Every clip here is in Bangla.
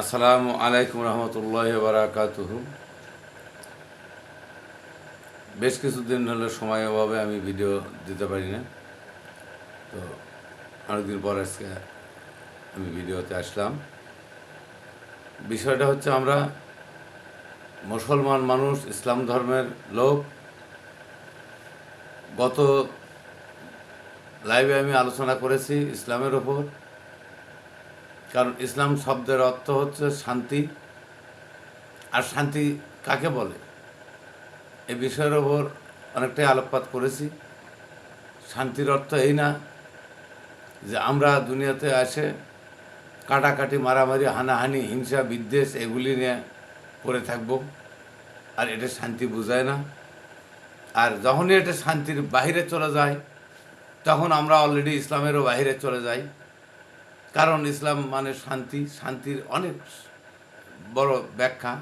আসসালামু আলাইকুম রহমতুল্লাহ বারাকাতুহু। বেশ কিছুদিন হলো সময় অভাবে আমি ভিডিও দিতে পারি না। তো অনেকদিন পর আজকে আমি ভিডিওতে আসলাম। বিষয়টা হচ্ছে আমরা মুসলমান মানুষ, ইসলাম ধর্মের লোক। গত লাইভে আমি আলোচনা করেছি ইসলামের ওপর কারণ ইসলাম শব্দের অর্থ হচ্ছে শান্তি। আর শান্তি কাকে বলে? এ বিষয়ের ওপর অনেকটাই আলোকপাত করেছি। শান্তির অর্থ এই না যে আমরা দুনিয়াতে আসে কাটাকাটি, মারামারি, হানাহানি, হিংসা, বিদ্বেষ এগুলি নিয়ে পড়ে থাকব। আর এটা শান্তি বোঝায় না। আর যখনই এটা শান্তির বাহিরে চলে যায়, তখন আমরা অলরেডি ইসলামেরও বাহিরে চলে যাই। কারণ ইসলাম মানে শান্তি, শান্তির অনেক বড় ব্যাখ্যা।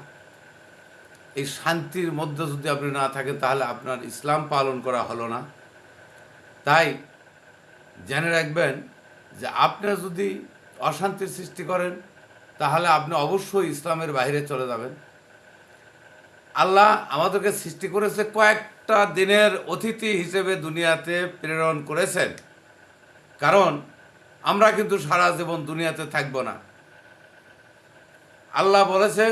এই শান্তির মধ্যে যদি আপনি না থাকেন, তাহলে আপনার ইসলাম পালন করা হলো না। তাই জেনে রাখবেন যে আপনারা যদি অশান্তির সৃষ্টি করেন, তাহলে আপনি অবশ্যই ইসলামের বাইরে চলে যাবেন। আল্লাহ আমাদেরকে সৃষ্টি করেছে কয়েকটা দিনের অতিথি হিসেবে দুনিয়াতে প্রেরণ করেছেন। কারণ আমরা কিন্তু সারা জীবন দুনিয়াতে থাকব না। আল্লাহ বলেছে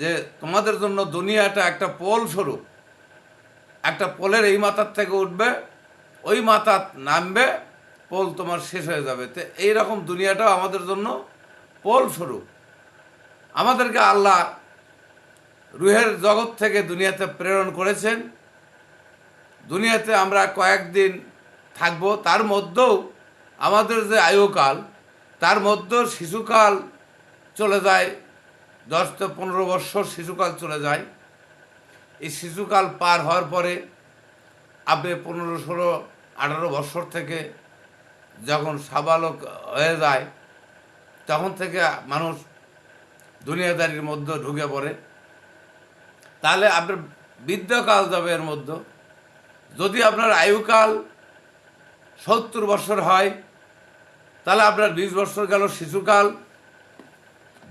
যে, তোমাদের জন্য দুনিয়াটা একটা পোল স্বরূপ একটা পোলের এই মাথার থেকে উঠবে, ওই মাথার নামবে, পোল তোমার শেষ হয়ে যাবে। তো এইরকম দুনিয়াটাও আমাদের জন্য পোল স্বরূপ আমাদেরকে আল্লাহ রুহের জগৎ থেকে দুনিয়াতে প্রেরণ করেছেন। দুনিয়াতে আমরা কয়েকদিন থাকব, তার মধ্যেও আমাদের যে আয়ুকাল, তার মধ্যেও শিশুকাল চলে যায়, দশ থেকে পনেরো বৎসর শিশুকাল চলে যায়। এই শিশুকাল পার হওয়ার পরে আপনি পনেরো, ষোলো, আঠারো বৎসর থেকে যখন সাবালক হয়ে যায়, তখন থেকে মানুষ দুনিয়াদারির মধ্যে ঢুকে পড়ে। তাহলে আপনার বৃদ্ধকাল যাবে এর মধ্যে। যদি আপনার আয়ুকাল সত্তর বছর হয় তাহলে আপনার বিশ বছর গেল শিশুকাল,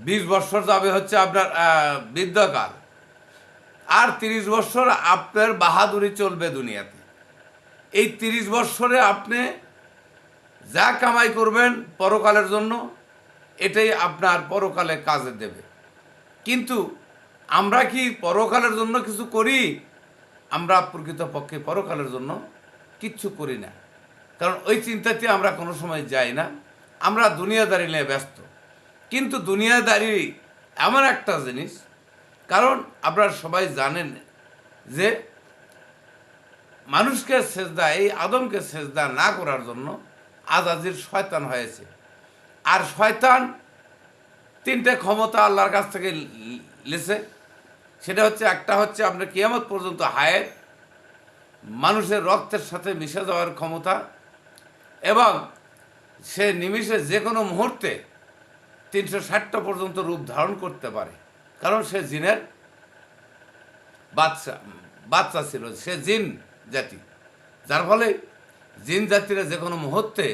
বিশ বছর যাবে হচ্ছে আপনার বৃদ্ধকাল। আর তিরিশ বছর আপনার বাহাদুরি চলবে দুনিয়াতে। এই তিরিশ বছরে আপনি যা কামাই করবেন পরকালের জন্য, এটাই আপনার পরকালে কাজে দেবে। কিন্তু আমরা কি পরকালের জন্য কিছু করি? আমরা প্রকৃতপক্ষে পরকালের জন্য কিচ্ছু করি না। কারণ ওই চিন্তাতে আমরা কোনো সময় যাই না। আমরা দুনিয়াদারি নিয়ে ব্যস্ত। কিন্তু দুনিয়াদারি এমন একটা জিনিস, কারণ আপনারা সবাই জানেন যে মানুষকে সেজদা, এই আদমকে সেজদা না করার জন্য আজাজির শয়তান হয়েছে। আর শয়তান তিনটে ক্ষমতা আল্লাহর কাছ থেকে লেছে। সেটা হচ্ছে, একটা হচ্ছে আপনার কিয়ামত পর্যন্ত হায়ের মানুষের রক্তের সাথে মিশে যাওয়ার ক্ষমতা এবং সে নিমিষে যে কোনো মুহূর্তে তিনশো ষাটটা পর্যন্ত রূপ ধারণ করতে পারে। কারণ সে জিনের বাচ্চা বাচ্চা ছিল, সে জিন জাতি। যার ফলে জিন জাতিরা যে কোনো মুহূর্তে,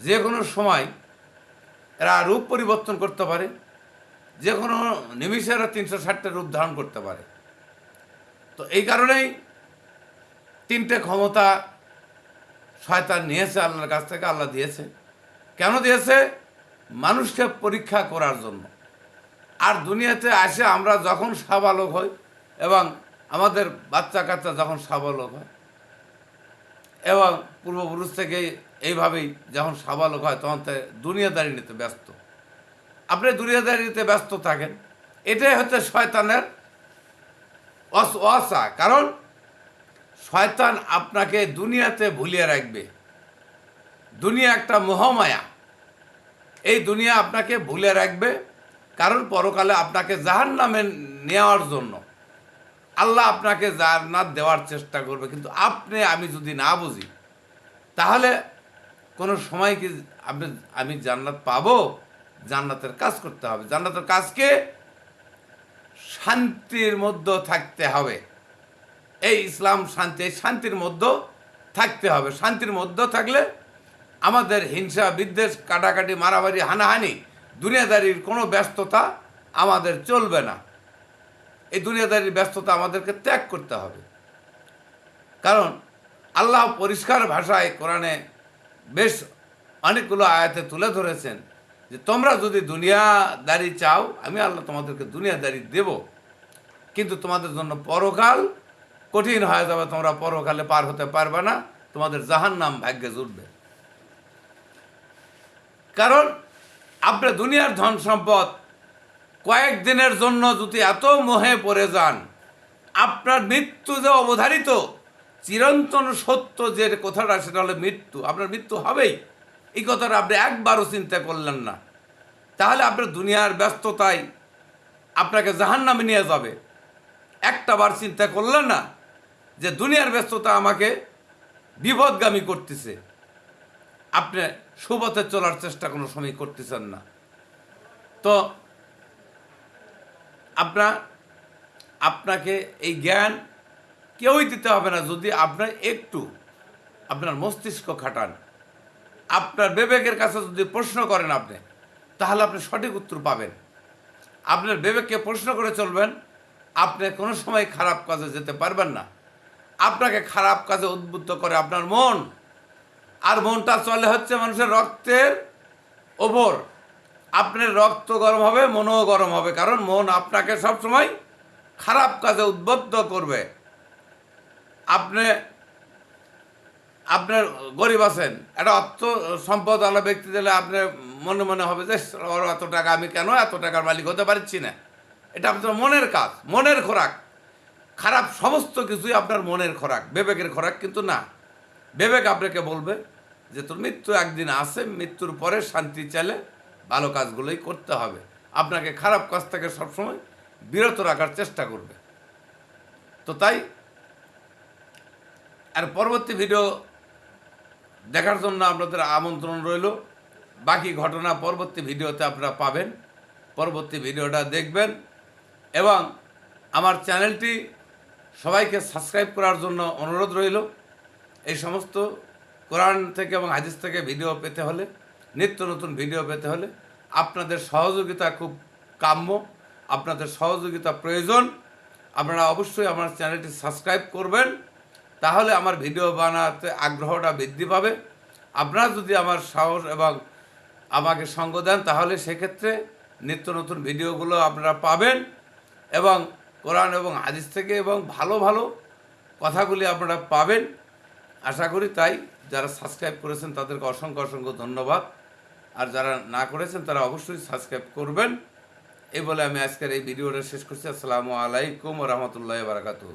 যে কোনো সময় এরা রূপ পরিবর্তন করতে পারে, যে কোনো নিমিষে এরা তিনশো ষাটটা রূপ ধারণ করতে পারে। তো এই কারণেই তিনটে ক্ষমতা শয়তান নিয়েছে, আল্লাহর কাছ থেকে আল্লাহ দিয়েছে। কেন দিয়েছে? মানুষকে পরীক্ষা করার জন্য। আর দুনিয়াতে আসে আমরা যখন সাবালক হই এবং আমাদের বাচ্চা কাচ্চা যখন সাবালক হয়, এবং পূর্বপুরুষ থেকে এইভাবেই যখন সাবালক হয়, তখন দুনিয়াদারি নিতে ব্যস্ত। আপনি দুনিয়াদারি নিতে ব্যস্ত থাকেন, এটাই হচ্ছে শয়তানের অস- অসা। কারণ শয়তান আপনাকে দুনিয়াতে ভুলিয়ে রাখবে। দুনিয়া একটা মোহমায়া। এই দুনিয়া আপনাকে ভুলে রাখবে কারণ পরকালে আপনাকে জাহান নামে নেওয়ার জন্য। আল্লাহ আপনাকে জান্নাত দেওয়ার চেষ্টা করবে। কিন্তু আপনি, আমি যদি না বুঝি, তাহলে কোনো সময় কি আপনি আমি জান্নাত পাবো? জান্নাতের কাজ করতে হবে। জান্নাতের কাজকে শান্তির মধ্যে থাকতে হবে। এই ইসলাম শান্তি, শান্তির মধ্যে থাকতে হবে। শান্তির মধ্যে থাকলে আমাদের হিংসা, বিদ্বেষ, কাটাকাটি, মারামারি, হানাহানি, দুনিয়াদারির কোনো ব্যস্ততা আমাদের চলবে না। এই দুনিয়াদারির ব্যস্ততা আমাদেরকে ত্যাগ করতে হবে। কারণ আল্লাহ পরিষ্কার ভাষায় কোরআনে বেশ অনেকগুলো আয়াতে তুলে ধরেছেন যে, তোমরা যদি দুনিয়াদারি চাও, আমি আল্লাহ তোমাদেরকে দুনিয়াদারি দেব। কিন্তু তোমাদের জন্য পরকাল কঠিন হয়ে যাবে, তোমরা পরকালে পার হতে পারবে না। তোমাদের জাহান্নাম ভাগ্যে জুটবে। কারণ আপনি দুনিয়ার ধন সম্পদ কয়েকদিনের জন্য যদি এত মোহে পড়ে যান, আপনার মৃত্যু যে অবধারিত, চিরন্তন সত্য যে কথাটা, সেটা হলো মৃত্যু। আপনার মৃত্যু হবেই। এই কথাটা আপনি একবারও চিন্তা করলেন না। তাহলে আপনার দুনিয়ার ব্যস্ততায় আপনাকে জাহান্নামে নিয়ে যাবে। একটা বার চিন্তা করলেন না যে দুনিয়ার ব্যস্ততা আমাকে বিপদগামী করতেছে। আপনি সুপথে চলার চেষ্টা কোনো সময় করতেছেন না। তো আপনার, আপনাকে এই জ্ঞান কেউই দিতে হবে না যদি আপনার একটু আপনার মস্তিষ্ক খাটান। আপনার বিবেকের কাছে যদি প্রশ্ন করেন আপনি, তাহলে আপনি সঠিক উত্তর পাবেন। আপনার বিবেককে প্রশ্ন করে চলবেন, আপনি কোনো সময় খারাপ কাজে যেতে পারবেন না। আপনাকে খারাপ কাজে উদ্বুদ্ধ করে আপনার মন। আর মনটা চলে হচ্ছে মানুষের রক্তের ওপর। আপনার রক্ত গরম হবে, মনও গরম হবে, কারণ মন আপনাকে সবসময় খারাপ কাজে উদ্বুদ্ধ করবে। আপনি, আপনার গরিব আছেন, একটা অর্থ সম্পদ আলা ব্যক্তি দিলে আপনার মনে মনে হবে যে এত টাকা আমি কেন, এত টাকার মালিক হতে পারছি না? এটা আপনার মনের কাজ, মনের খোরাক। খারাপ সমস্ত কিছুই আপনার মনের খোরাক, বিবেকের খোরাক, কিন্তু না। বিবেক আপনাকে বলবে যে, তোর মৃত্যু একদিন আসে মৃত্যুর পরে শান্তি চাইলে ভালো কাজগুলোই করতে হবে। আপনাকে খারাপ কাজ থেকে সবসময় বিরত রাখার চেষ্টা করবে। তো তাই, আর পরবর্তী ভিডিও দেখার জন্য আপনাদের আমন্ত্রণ রইল। বাকি ঘটনা পরবর্তী ভিডিওতে আপনারা পাবেন। পরবর্তী ভিডিওটা দেখবেন এবং আমার চ্যানেলটি সবাইকে সাবস্ক্রাইব করার জন্য অনুরোধ রইল। এই সমস্ত কোরআন থেকে এবং হাদিস থেকে ভিডিও পেতে হলে, নিত্য নতুন ভিডিও পেতে হলে আপনাদের সহযোগিতা খুব কাম্য, আপনাদের সহযোগিতা প্রয়োজন। আপনারা অবশ্যই আমার চ্যানেলটি সাবস্ক্রাইব করবেন, তাহলে আমার ভিডিও বানাতে আগ্রহটা বৃদ্ধি পাবে। আপনারা যদি আমার সাহস এবং আমাকে সঙ্গ দেন, তাহলে সেক্ষেত্রে নিত্য নতুন ভিডিওগুলো আপনারা পাবেন এবং কোরআন এবং হাদিস থেকে এবং ভালো ভালো কথাগুলি আপনারা পাবেন। আশা করি তাই যারা সাবস্ক্রাইব করেছেন তাদেরকে অসংখ্য অসংখ্য ধন্যবাদ। আর যারা না করেছেন তারা অবশ্যই সাবস্ক্রাইব করবেন। এই বলে আমি আজকের এই ভিডিওটা শেষ করছি। আসসালামু আলাইকুম রহমতুল্লাহ বারাকাতু